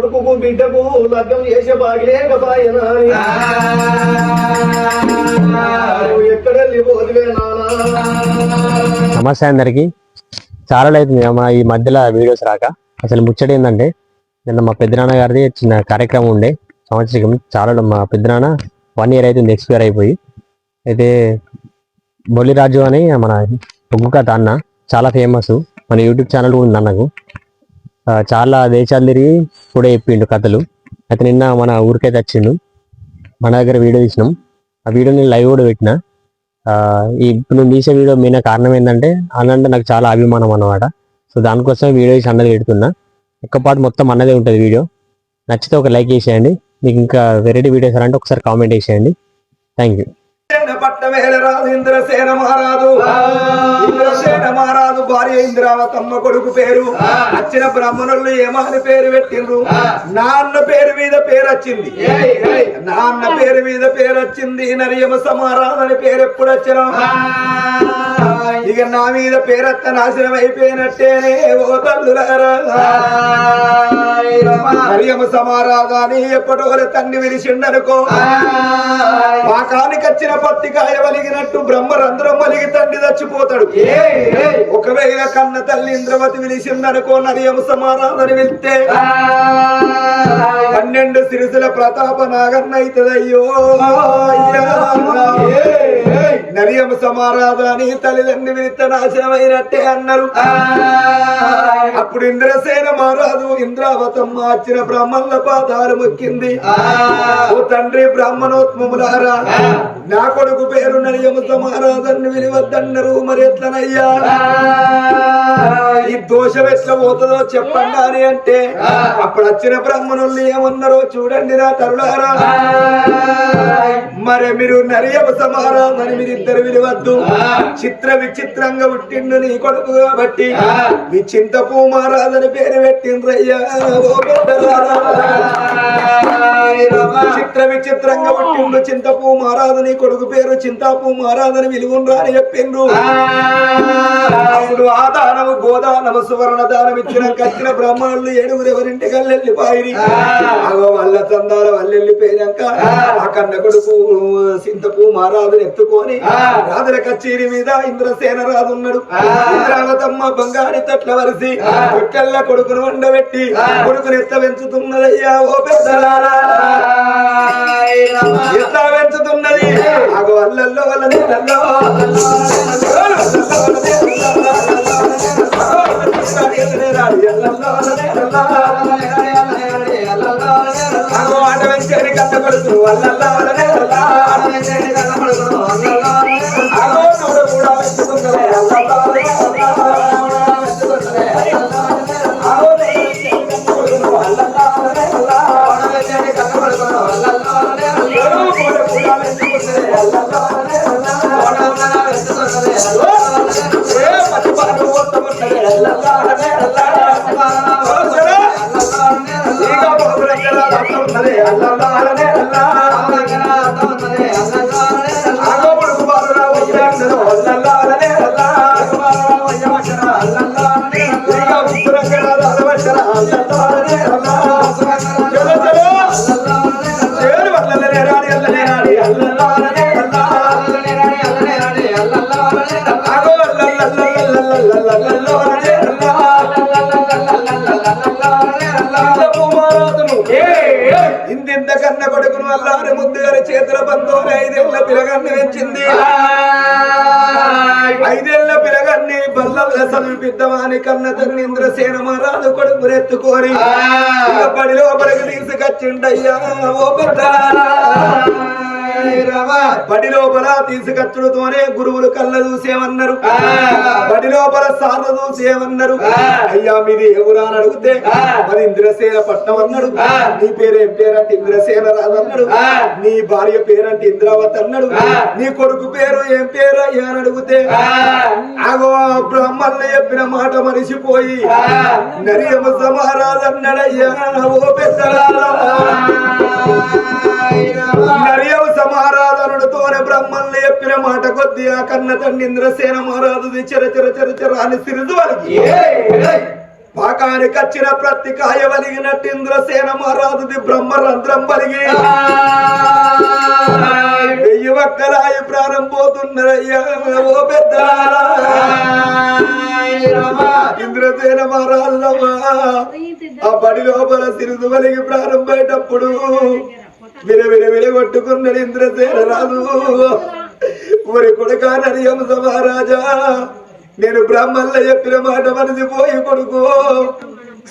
కొడుకుకు బిడ్డకు లగ్గం చేసే బాగిలేకపాయనా నమస్తే అందరికి. చాలా అవుతుంది మా ఈ మధ్యలో వీడియోస్ రాక. అసలు ముచ్చట ఏంటంటే నిన్న మా పెద్దనాన్న గారిది చిన్న కార్యక్రమం ఉండే. సంవత్సరం చాలా మా పెద్దనాన్న వన్ ఇయర్ అవుతుంది ఎక్స్పైర్ అయిపోయి. అయితే బొలిరాజు అని మన ఒగ్గు కథ అన్న చాలా ఫేమస్ మన యూట్యూబ్ ఛానల్ కూడా ఉంది అన్నకు. చాలా దేశాలు తిరిగి కూడా చెప్పిండు కథలు. అయితే నిన్న మన ఊరికైతే వచ్చిండు. మన దగ్గర వీడియో తీసినాం. ఆ వీడియో నేను లైవ్ కూడా పెట్టిన. ఈ ఇప్పుడు నేను తీసే వీడియో మీన కారణం ఏంటంటే అనంటే నాకు చాలా అభిమానం అన్నమాట. సో దానికోసం వీడియో తీసి అన్నది పెడుతున్నా. ఒక్కపాటి మొత్తం అన్నదే ఉంటుంది వీడియో. నచ్చితే ఒక లైక్ చేసేయండి. మీకు ఇంకా వెరైటీ వీడియోస్ అంటే ఒకసారి కామెంట్ చేసేయండి. థ్యాంక్ యూ సేన పట్టమేల ఇంద్రసేన మహారాజు. ఇంద్రసేన మహారాజు భార్య ఇంద్రావతమ్మ కొడుకు పేరు. వచ్చిన బ్రాహ్మణులు ఏమని పేరు పెట్టిండ్రు? నాన్న పేరు మీద పేరు వచ్చింది. నాన్న పేరు మీద పేరు వచ్చింది నరియమ సమారాధన అని పేరు ఎప్పుడు వచ్చిన? ఇక నా మీద పేరత్త నాశనం అయిపోయినట్టేనే ఓ తల్లులారా. మరియమ సమారాధాని ఎప్పటో తండ్రి విరిసిండనుకో పాకానికి వచ్చిన పత్తికాయ వలిగినట్టు బ్రహ్మరంధ్రం వలిగి తండ్రి చచ్చిపోతాడు. ఒకవేళ కన్న తల్లి ఇంద్రవతి విలిసిందనుకో నరియం సమారాధన వెళ్తే పన్నెండు సిరిసుల ప్రతాప నాగన్న అవుతుందయ్యో నరియం సమారాధాని తల్లిదండ్రి విరిత నాశనమైనట్టే అన్నారు. అప్పుడు ఇంద్రసేన మహారాజు ఇంద్రావతమ్మ వచ్చిన బ్రాహ్మణుల పాదాలు మొక్కింది. ఓ తండ్రి బ్రాహ్మణోత్మములారా నా కొడుకు పేరు నరియము సమారాధన్ని వినివద్దన్నారు. మరి ఎట్లనయ్యా? ఈ దోషం ఎట్లా పోతుందో చెప్పండి అని అంటే అప్పుడు వచ్చిన బ్రాహ్మణుల్ని ఏమన్నారో చూడండి నా తరులారా. మరి మీరు నరియము సమారాధని మీరు ఇద్దరు విలువద్దు చిత్ర విచిత్రంగా పుట్టిండు నీ కొడుకు కాబట్టి మీ చింతపూ మహారాజని పేరు పెట్టిండ్రయ్యా. చిత్ర విచిత్రంగా పుట్టిండు చింతపూ మహారాజు నీ కొడుకు పేరు చింతాపూ మహారాజని విలువుండ్రా అని చెప్పిండ్రు. ఆ. దానము గోదానము సువర్ణ దానం ఇచ్చిన కచ్చిన బ్రాహ్మణులు ఏడుగురు ఎవరింటికి వెళ్ళిపోయి అగో వల్ల చందాల వల్లెళ్ళిపోయినాక ఆ. కన్న కొడుకు సింతపు మహారాజుని ఎత్తుకొని రాజుల కచేరి మీద ఇంద్రసేన రాజు ఉన్నాడు ఇంద్రావతమ్మ బంగారి తట్ల వరిసి ఒక్కళ్ళ కొడుకును వండబెట్టి కొడుకుని ఎత్త పెంచుతున్నదయ్యా ఓ పెద్దలారా ఎత్త పెంచుతున్నది అగో అల్లల్లో నీళ్ళల్లో అగో ఆట వల్ల అల్లారి ముద్దు చేతుల బంధువులు ఐదేళ్ళ పిలగన్ని పెంచింది ఐదేళ్ళ పిలగన్ని బల్లల సమీపిద్దామని కన్న తన్ని ఇంద్రసేన మహారాజు కొడుకు రెత్తుకోరి బడిలో బడికి తీసుకొచ్చిండయ్యా ఓ బడి లోపల తీసుకొచ్చుడుతోనే గురువులు కళ్ళ చూసేమన్నారు బడి లోపల సార్లు చూసేమన్నారు అయ్యా మీది ఎవరా అని అడిగితే మరి ఇంద్రసేన పట్నం అన్నాడు. నీ పేరు ఏం పేరంటే ఇంద్రసేన రాదు అన్నాడు. నీ భార్య పేరంటే ఇంద్రావతి అన్నాడు. నీ కొడుకు పేరు ఏం పేరు అయ్యా అని అడిగితే అగో బ్రహ్మల్ని చెప్పిన మాట మరిచిపోయి నరియమ సమారాజు అన్నాడయ్యా ఓ పెద్దలారా నరియమ సమారాధనుడితోనే బ్రహ్మల్ని చెప్పిన మాట కొద్ది ఆ కన్న తండ్రి ఇంద్రసేన మహారాజుది చెర చెర చెర చెర అని సిరిదు వాళ్ళకి పాకానికి వచ్చిన ప్రతి కాయ వలిగినట్టు ఇంద్రసేన మహారాజుది బ్రహ్మరంధ్రం వలిగి. వెయ్యి ఒక్కలాయి ప్రాణం పోతున్నదయ్యా ఓ పెద్ద ఇంద్రసేన మహారాజులమ్మా ఆ బడి లోపల సిరుదు వలిగి ప్రాణం పోయేటప్పుడు విల విల విల ఇంద్రసేన ఊరి కొడుకానని హంస మహారాజా నేను బ్రాహ్మణుల చెప్పిన మాట మనది పోయి కొడుకు.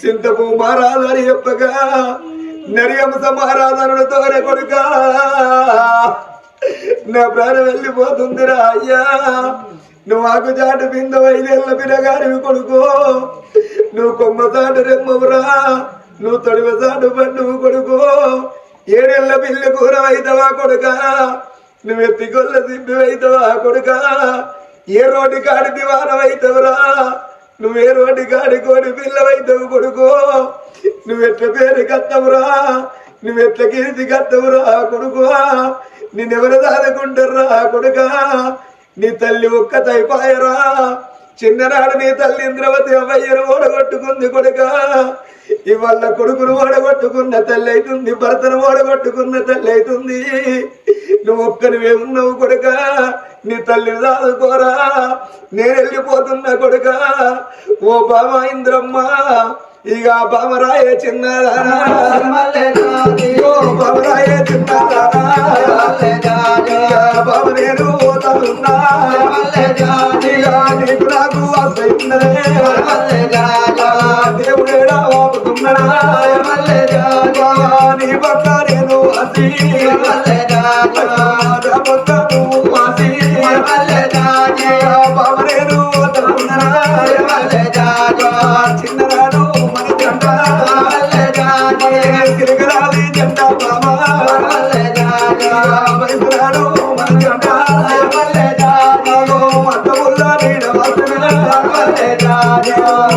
సింతపు మహారాజు అని చెప్పగా నరియంస మహారాజనుడితోనే కొడుక. నా ప్రాణం వెళ్ళిపోతుందిరా అయ్యా. నువ్వు ఆకు చాటు బింద వైదేళ్ళ పిల్లగారివి కొడుకు. నువ్వు కొమ్మ చాటు రెమ్మవురా. నువ్వు తొడివ చాటు పండువు కొడుకు. ఏడేళ్ళ పిల్లి కూర వైతవా కొడుక? నువ్వు ఎత్తికొల్ల దిబ్బి వైతవా కొడుక? ఏ రోడ్డు కాడి దివానం అయితవురా నువ్వే రోడ్డు కాడి కోడి పిల్లవైతవు కొడుకో? నువ్వెట్ల పేరు కత్తవురా? నువ్వెట్ల కీర్తి కత్తవురా కొడుకు? నిన్నెవరు దాదుకుంటారా కొడుక? నీ తల్లి ఒక్కతైపాయరా? చిన్ననాడు నీ తల్లి ఇంద్రవతి అవ్వయ్యను ఓడగొట్టుకుంది కొడుక. ఇవాళ కొడుకును ఓడగొట్టుకున్న తల్లి అవుతుంది భర్తను ఓడగొట్టుకున్న తల్లి అవుతుంది. నువ్వు ఒక్కనివే ఉన్నావు కొడుక నీ తల్లిని దాదుకోరా నేను వెళ్ళిపోతున్నా కొడుక ఓ బామ ఇంద్రమ్మ ఇక బామరాయ చిన్నదానా ఓ బామరాయ చిన్నదానా బామ నేను పోతానున్నా. వస్తున్నదే దేవుడేడా వాపుతున్నాడా నీ పట్ల నేను అసి మల్లె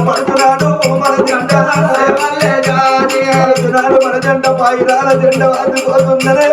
పడుతున్నాడు మన జంట పడుతున్నాడు మన జెండ పాయిరాల జెండ వాసిపోతుందనే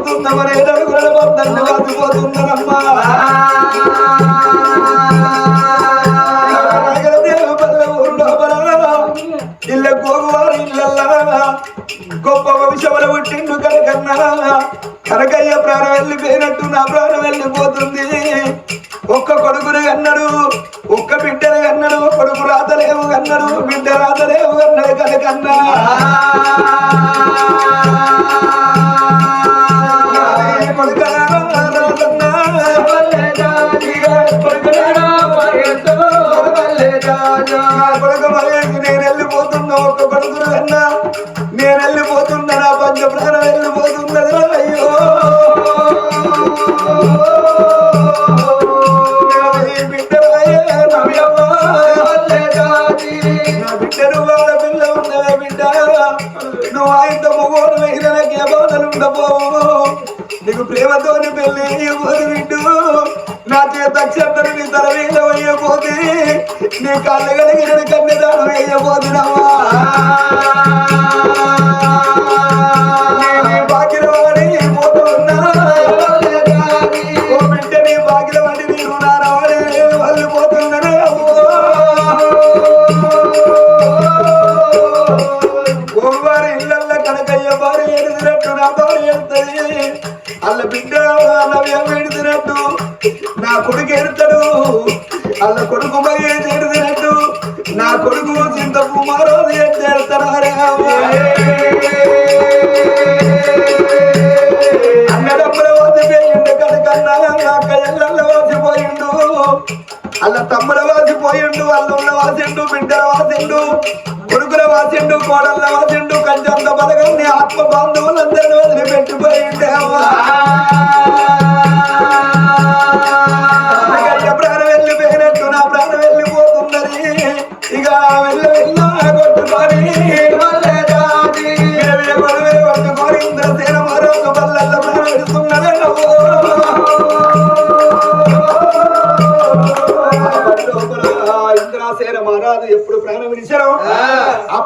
బంధాన్ని వదిలిపోతున్నా మన ఏడడుగుల నీ కళ్ళు కలిగిన కన్నెదాను వేయబోతున్నావా? చింత కుమారు అన్నదమ్ముల వాసిపోయిండు కనుకన్నా అక్క ఎల్లల్ల వాసిపోయిండు అల్ల తమ్ముల వాసిపోయిండు అల్లున్న వాసిండు బిడ్డల వాసిండు కొడుకుల వాసిండు కోడళ్ళ వాసిండు కంచంత బలగల్ని ఆత్మ బాంధవులందరినీ వదిలిపెట్టిపోయిండే అమ్మా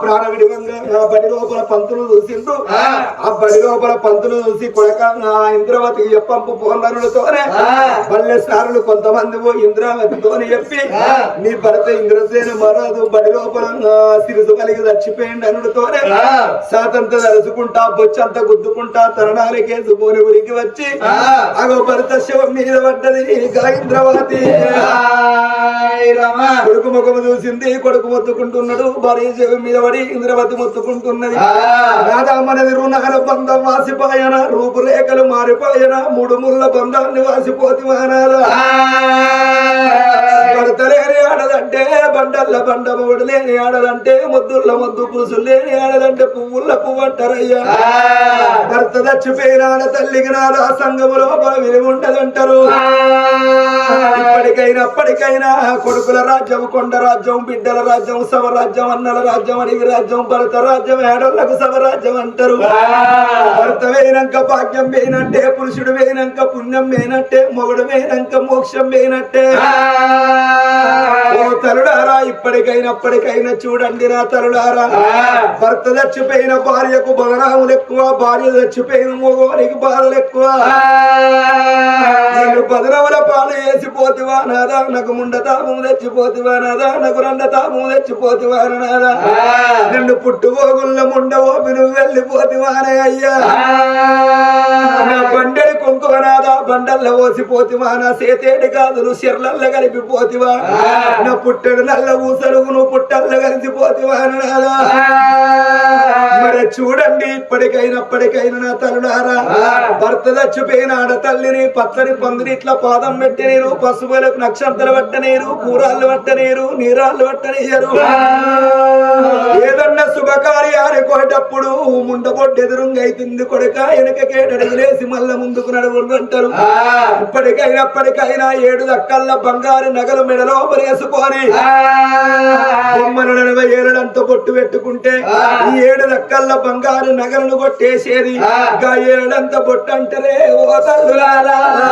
ఆ ప్రాణ విడివంగా ఆ బడి లోపల పంతులు చూసిండు ఆ. బడి లోపల పంతులు చూసి కొడక ఆ ఇంద్రవతికి చెప్పంపు పోన్నరులతోనే పల్లె సారులు కొంతమంది ఇంద్రావతితోని చెప్పి నీ భర్త ఇంద్రసేన మహారాజు బడి లోపల సిరుసు కలిగి చచ్చిపోయింది అనుడితోనే. సాతంత తలుచుకుంటా బొచ్చంత గుద్దుకుంటా తరణాలకేసుకొని ఉరికి వచ్చి అగో భర్త శివం మీద పడ్డది ఇంద్రవతి. కొడుకు ముఖము చూసింది కొడుకు మొత్తుకుంటున్నాడు భార్య శివం మీద పడి ఇంద్రవతి మొత్తుకుంటున్నది రాధామనది రుణాల బంధం వాసిపోయన? రూపురేఖలు మారిపోయన? మూడు ముళ్ళ బంధాన్ని వాసిపోతి మానాల భర్తలేని ఆడదంటే బండల్ల బండ మొగుడు లేని ఆడదంటే ముద్దుల్ల ముద్దు పులుసులు లేని ఆడదంటే పువ్వుల పువ్వంటారయ్యా భర్త చచ్చిపోయిన ఆడ తల్లికి నాదా సంగములో విలువ ఉండదంటారు ఇప్పటికైనా అప్పటికైనా కొడుకుల రాజ్యం కొండ రాజ్యం బిడ్డల రాజ్యం సవరాజ్యం అన్నల రాజ్యం అడిగి రాజ్యం భరత రాజ్యం ఏడోళ్ళకు సవరాజ్యం అంటారు. భర్త వేయినాక భాగ్యం వేయినట్టే పురుషుడు వేయినాక పుణ్యం వేయినట్టే మొగుడు వేయినాక మోక్షం వేయినట్టే. ఓ తరుడారా ఇప్పటికైనా అప్పటికైనా చూడండి నా తరుడారా భర్త చచ్చిపోయిన భార్యకు బలరాములు ఎక్కువ భార్య చచ్చిపోయిన మగవారికి బాధలు ఎక్కువ. నేను పదనవల పాలు వేసిపోతివా నాదా? నాకు ముండ తాపం తెచ్చిపోతివా నాదా? నాకు రెండ తాపం తెచ్చిపోతివా నాదా? నిన్ను పుట్టుబోగుల్ల ముండవో నువ్వు వెళ్ళిపోతివానే అయ్యా. నా బండెడి బండల్ల పోసిపోతివా నా సేతేడి కాదులు సిర్లల్ల కలిపిపోతివా నా పుట్టెడు నల్ల ఊసలుగు నువ్వు పుట్టల్ల కలిసిపోతివా నాదా. మరి చూడండి ఇప్పటికైనా నా తల్లుడారా భర్త చచ్చిపోయిన ఆడ తల్లిని పచ్చని పందిరి ఇట్లా పాదం పెట్టనీరు పసుపులకు నక్షత్రాలు పట్టనీరు కూరాళ్ళు పట్టనీరు నీరాళ్ళు పట్టనీయరు. ఏదన్నా శుభకార్యాలు కోటప్పుడు ముండబొడ్డు ఎదురుంగా అవుతుంది కొడుక వెనకకేటడుగులేసి మళ్ళా ముందుకు నడువులు అంటారు. ఇప్పటికైనా అప్పటికైనా ఏడు దక్కల్ల బంగారు నగలు మెడలో బొమ్మను నలభై ఏళ్ళంత బొట్టు పెట్టుకుంటే ఈ ఏడు దక్కల్ల బంగారు నగలను కొట్టేసేది. ఇంకా ఏడంత బొట్టు అంటారే ఓ తల్లులారా. నా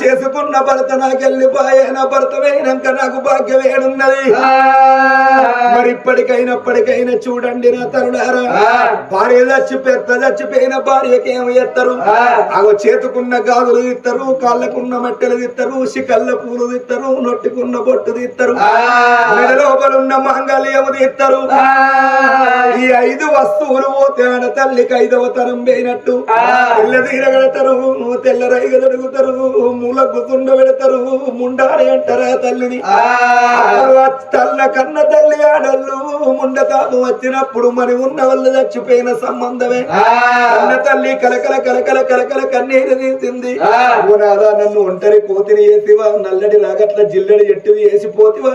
చేసుకున్న భర్త నాకు వెళ్ళిపోయే నా భర్త వేయినాక నాకు భాగ్యం ఏడున్నది మరి ఇప్పటికైనా అప్పటికైనా చూడండి నా తరుడారా భార్య చచ్చి పెద్ద చచ్చిపోయిన భార్యకి ఏమి ఎత్తారు? అగో చేతుకున్న గాజులు ఇస్తారు కాళ్ళకున్న మట్టెలు ఇస్తారు శికల్ల పూలు ఇస్తారు నొట్టుకున్న బొట్టు తీస్తారు మెడ లోపలున్న మాంగళ్యము తీస్తారు ఈ ఐదు వస్తువులు పోతే ఆడ తల్లికి ఐదవ తరం పోయినట్టు. తెల్ల తీర కడతారు తెల్ల రైగ దొడుగుతారు మూల గుతుండ పెడతారు అంటారా తల్లిని? తల్ల కన్న తల్లి ఆడళ్ళు ముండ తాము వచ్చినప్పుడు మరి ఉన్న వాళ్ళు చచ్చిపోయిన సంబంధమే. కన్న తల్లి కలకల కలకల కలకల కన్నీరు తీసింది ఓ నాదా నన్ను ఒంటరి కోతిని వేసివా? నల్లడి రాగట్ల జిల్లడి ఎట్టు వేసి పోతివా?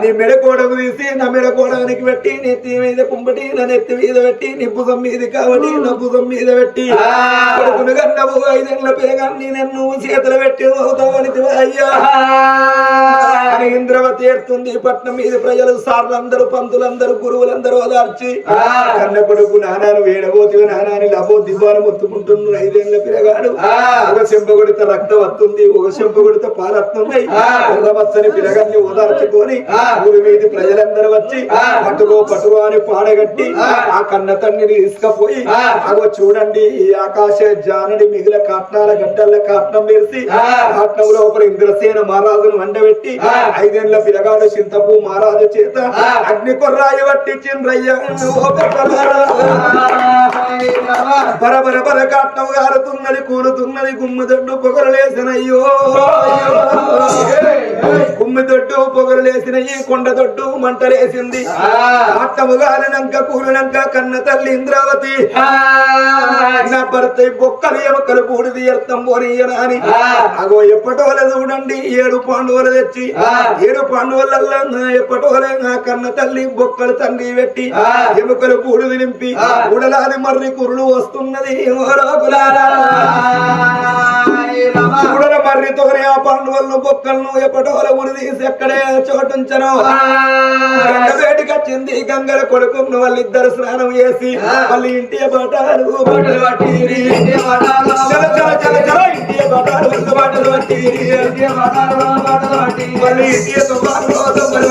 నీ మెడ కోడకు తీసి నా మెడ కోడానికి పెట్టి నెత్తి మీద కుంపటి నా నెత్తి మీద పెట్టి నీ భుజం మీద కాబట్టి నా భుజం మీద పెట్టి. కొడుకును కన్నవు ఐదేళ్ళ పేగాన్ని నన్ను చేతులు పెట్టి అయ్యా? ఇంద్రవతి ఏడుతుంది పట్నం మీద ప్రజలు సార్లందరూ పంతులందరూ గురువులందరూ ఓదార్చి. కన్న కొడుకు నానాను వేడబోతు నానాని లబో దివ్వాను మొత్తుకుంటున్నారు ఐదేళ్ళ పిల్లగాడు. ఒక చెంప కొడితే రక్తం వస్తుంది ఒక చెంప కొడితే పాలు వస్తున్నాయి వచ్చని పిల్లగాన్ని ఓదార్చుకొని ఊరి మీది ప్రజలందరూ వచ్చి పట్టుకో పట్టుకో అని పాడగట్టి ఆ. కన్న తండ్రిని తీసుకపోయి అగో చూడండి ఈ ఆకాశ జానడి మిగిలిన కాట్నాల గడ్డల్ల కాట్నం వేసి పట్నం లోపల ఇంద్రసేన మహారాజును వండబెట్టి ఐదేళ్ళ పిలగాడు చింతపు మహారాజు చేత అగ్ని కొర్రాయి పెద్దలారా. బరబర బర కాట్నం గారుతున్నది కూలుతున్నది గుమ్మిదొడ్డు పొగరలేసినయ్యో గుమ్మిదొడ్డు పొగరలేసిన ఈ కొండ దొడ్డు మంటలేసింది ఆట్టము గాలినంక కూలినంక కన్న తల్లి ఇంద్రావతి నా భర్త బొక్కలు ఎముకలు బూడిది అర్థం పోనీయరాని అగో ఎప్పటోల చూడండి ఏడు పాండవులు తెచ్చి ఏడు పాండవులల్లా నా ఎప్పటోలే నా కన్న తల్లి బొక్కలు తండ్రి పెట్టి ఎముకలు బూడిది నింపి ఉడలాది మర్రి కురులు వస్తున్నది మర్రితోనే ఆ పాండవులను బొక్కలను ఎప్పటోల ఉరి తీసి ఎక్కడే చోటుంచను. వేటికొచ్చింది గంగల కొడుకును వాళ్ళిద్దరు స్నానం చేసి వాళ్ళు ఇంటి బటాలు బట్టలు పట్టిరి. చల చల చల చల ఇంటి బటాలు వాళ్ళ బట్టలు పట్టిరి. వాళ్ళ ఇంటి తుఫాను దొంగలు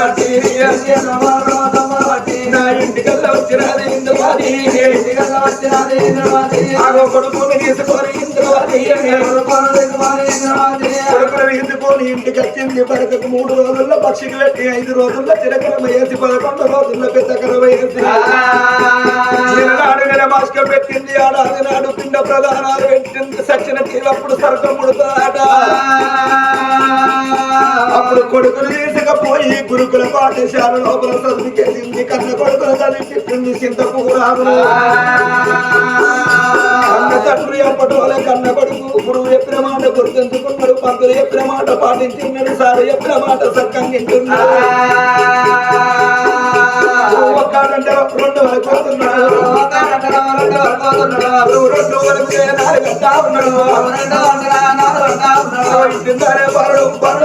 నా ఇంటికల్లా వచ్చినది ఇంద్రవాది ఆగో కొడుకుని తీసుకొని ఇంద్రవాది కొడుకుని తీసుకొని ఇంటికి వచ్చింది మూడు రోజుల్లో పక్షికి పెట్టి ఐదు రోజుల్లో చిరకరం వేసి పదకొండు రోజుల్లో పెద్ద వేసి నాడు నెల మాస్క పెట్టింది ఆడాది నాడు పిండ ప్రధానాలు పెట్టింది సచ్చిన తీరప్పుడు సర్గం ముడుతాడా అప్పుడు కొడుకులు తీసుకపోయి గురుకుల పాఠశాల లోపల చదివికేసింది కన్న కొడుకుల చదివిస్తుంది చింతపూరాను కన్న తండ్రి అప్పటి వల్ల కన్న కొడుకు గురువు చెప్పిన మాట గుర్తుంచుకున్నాడు. పంతులు చెప్పిన మాట పాటించున్నాడు సారు చెప్పిన మాట సక్కంగింటున్నాడు ఒక్కడంటే రెండు వరకు పోతున్నాడు. రెండు వరకు నాలుగు ఉన్నాడు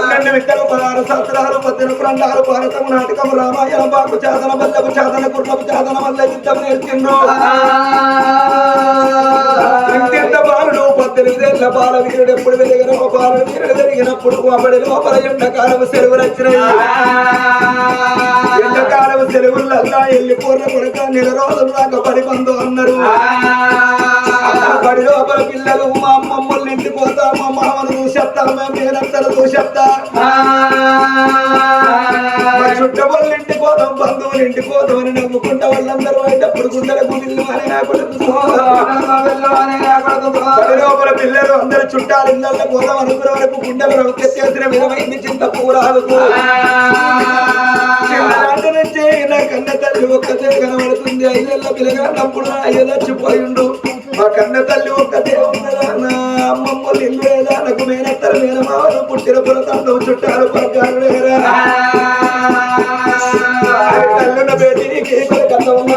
పన్నెండు విద్యలు పదహారు సంవత్సరాలు పద్దెనిమిది ప్రాంతాలు భారతం నాటకం రామాయణం బాకు చాదన బల్లపు చాదన కుర్మపు చాదన వల్ల యుద్ధం నేర్చిండ్రు బాలుడు పద్దెనిమిదేళ్ళ బాల వీరుడు ఎప్పుడు వెలిగిన బాల వీరుడు జరిగినప్పుడు అప్పటి లోపల ఎండకాలం సెలవులు వచ్చినాయి ఎండకాలం సెలవులల్లా ఎల్లి పూర్ణ కొడుక నెల రోజులు దాకా పడి అన్నారు బడి లోపల పిల్లలు మా అమ్మమ్మల్ని ఇంటికి పోతా మా మామను చూసేస్తా మా మేనత్తలు చూసేస్తా పోతాం బంధువులు ఇంటికి పోతాం నమ్ముకుంటా వాళ్ళందరూ అయ్యేటప్పుడు గుండెల గుండెలు అని నా పిల్లలు అందరు చుట్టాలు ఇళ్ళల్లో పోదాం అనుకునే వరకు గుండెలు రవికెత్తేసిన విధమైంది చింత పూరాలకు చిన్ననాటి నా కన్న తల్లి ఒక్కతే కనబడుతుంది. ఐదేళ్ళ పిల్లగా నప్పుడు అయ్య చచ్చిపోయిండు. మా కన్న తల్లి ఒక్కతే ఉన్నదా? అమ్మమ్మ ఇల్లు లేదా నాకు మేనత్తలు మేనమావలు పుట్టిన పురతండం చుట్టాలు పగ్గాలు లేరా బేటీకి కొడుకన్న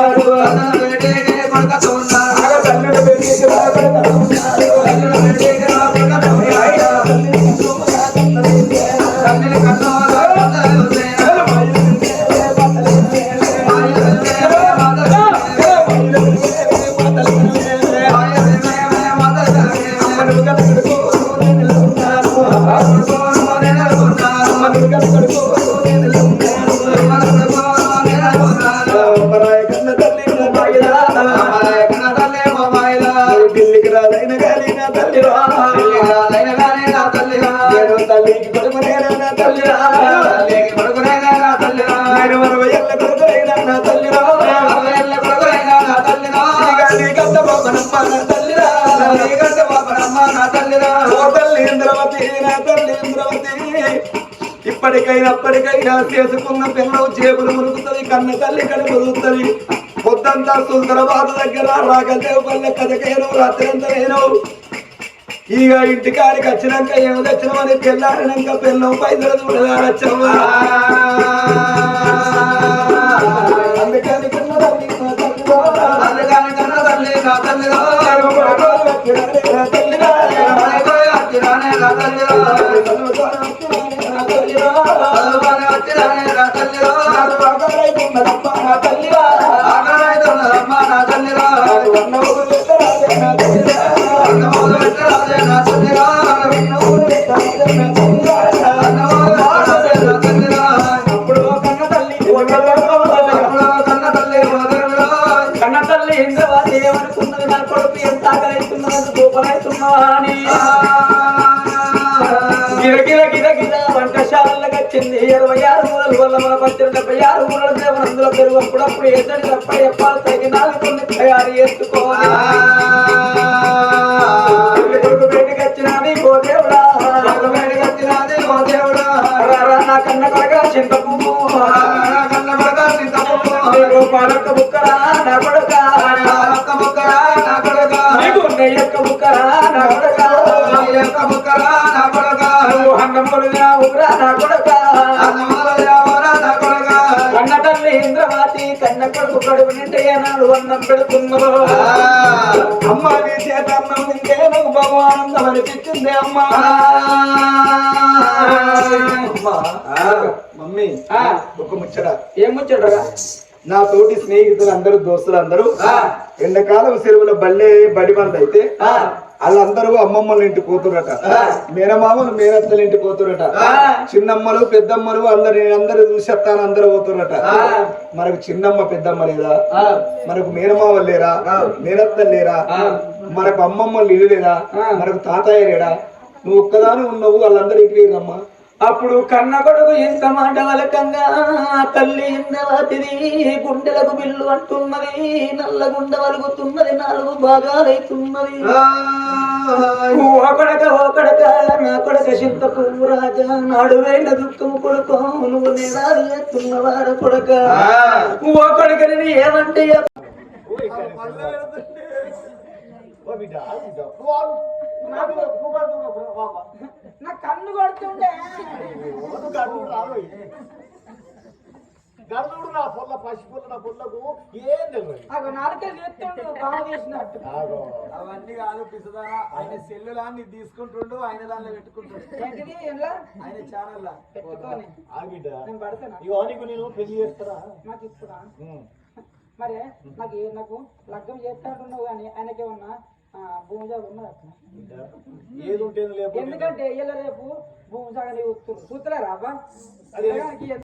నేను తల్లికి కొడుకునేనా నా తల్లి నేను అరవై ఏళ్ళ కొడుకునైనా నా తల్లి రా నీ గంట బాబనమ్మ నా తల్లి ఓ తల్లి ఇంద్రవతి నా తల్లి ఇంద్రవతి ఇప్పటికైనా అప్పటికైనా చేసుకున్న పిల్లలు చేపలు మురుగుతుంది కన్న తల్లి కడు మురుగుతుంది పొద్దంతా సుల్తరాబాద్ దగ్గర రాగదేవు పల్లె కథకేను రాత్రి అంతా నేను. ఇక ఇంటికాడికి వచ్చినాక ఏం తెచ్చినామని పెళ్ళాడినాక పెళ్ళం పైసలు చూడదా అందుకని కన్న తల్లి మన పచ్చిన డెబ్బై ఆరు మూలల దేవుడు అందులో పెరుగు అప్పుడప్పుడు ఎద్దడి తప్ప ఎప్పాలు తగినాలు కొన్ని తయారు చేసుకోవాలి కొడుకు బయటకు వచ్చినది ఓ దేవుడా బయటకు వచ్చినది ఓ దేవుడా నా కన్న కొడక. చింత పువ్వు కన్న కొడక చింత పువ్వు పాలక్క బుక్కరా నా కొడక బుక్కరా నా కొడక. నెయ్యక్క బుక్కరా నా కొడక నెయ్యక్క బుక్కరా నా కొడక. అన్నములు ఉగ్రా నా కొడక కడుపు నింటే ఏనాడు అన్నం పెడుతున్నారు అమ్మ నీ చేత అన్నం తింటే నాకు భగవానందం అనిపించింది అమ్మా. మమ్మీ. ఒక ముచ్చట. ఏం ముచ్చటరా? నా తోటి స్నేహితులు అందరూ దోస్తులు అందరూ ఆ. ఎండాకాలం సెలవుల బల్లే బడి బంద్ అయితే ఆ. వాళ్ళందరూ అమ్మమ్మల ఇంటి పోతురట. మేనమామలు మేనత్తల ఇంటి పోతురట. చిన్నమ్మలు పెద్దమ్మలు అందరు అందరు చూసేస్తాను అందరూ పోతురట. మనకు చిన్నమ్మ పెద్దమ్మ లేదా. మనకు మేనమామలు లేరా మేనత్తలు లేరా. మనకు అమ్మమ్మలు ఇల్లు లేదా. మనకు తాతయ్య లేడా నువ్వు ఒక్కదాని ఉన్నావు వాళ్ళందరూ ఇంటికి రమ్మా అప్పుడు కన్న కొడుకు ఇంత మాట వలకంగా తల్లి ఇందవతిది గుండెలకు బిల్లు అంటున్నది నల్ల గుండె వలుగుతున్నది నాలుగు భాగాలైతున్నది. ఓ కొడక ఓ కొడక నా కొడక చింత పువ్వు రాజా నాడు వేల దుఃఖము కొడుకో నువ్వు నేరాలు ఎత్తున్నవార కొడక. ఓ కొడక నేను ఏమంటే నా కన్ను కొడుతుండే. గర్లుడు నా పొల్ల పసిపుల్ల నా పొల్లకు ఏం తెలియదు అవి నాలుగే చేస్తుండు బాగా చేసినట్టు. అవన్నీ కాదు పిసదారా ఆయన సెల్లులా నీ తీసుకుంటుండు ఆయన దానిలో పెట్టుకుంటుండు. ఆయన ఛానల్ పెట్టుకొని. ఆగిడ్డ నేను పడతానా? ఇగో నీకు నేను పెళ్ళి చేస్తారా? నాకు ఇప్పుడా? మరి నాకు ఏ- నాకు లగ్గం చేస్తాడున్నావు కానీ ఆయనకేమన్నా భూమి జాగా ఉన్నది ఏది ఉంటేది ఎందుకంటే ఇయ్యాల రేపు భూమి జాగా చూస్తున్నారు చూస్తలేరా అబ్బా? అదే. పిల్లగానికి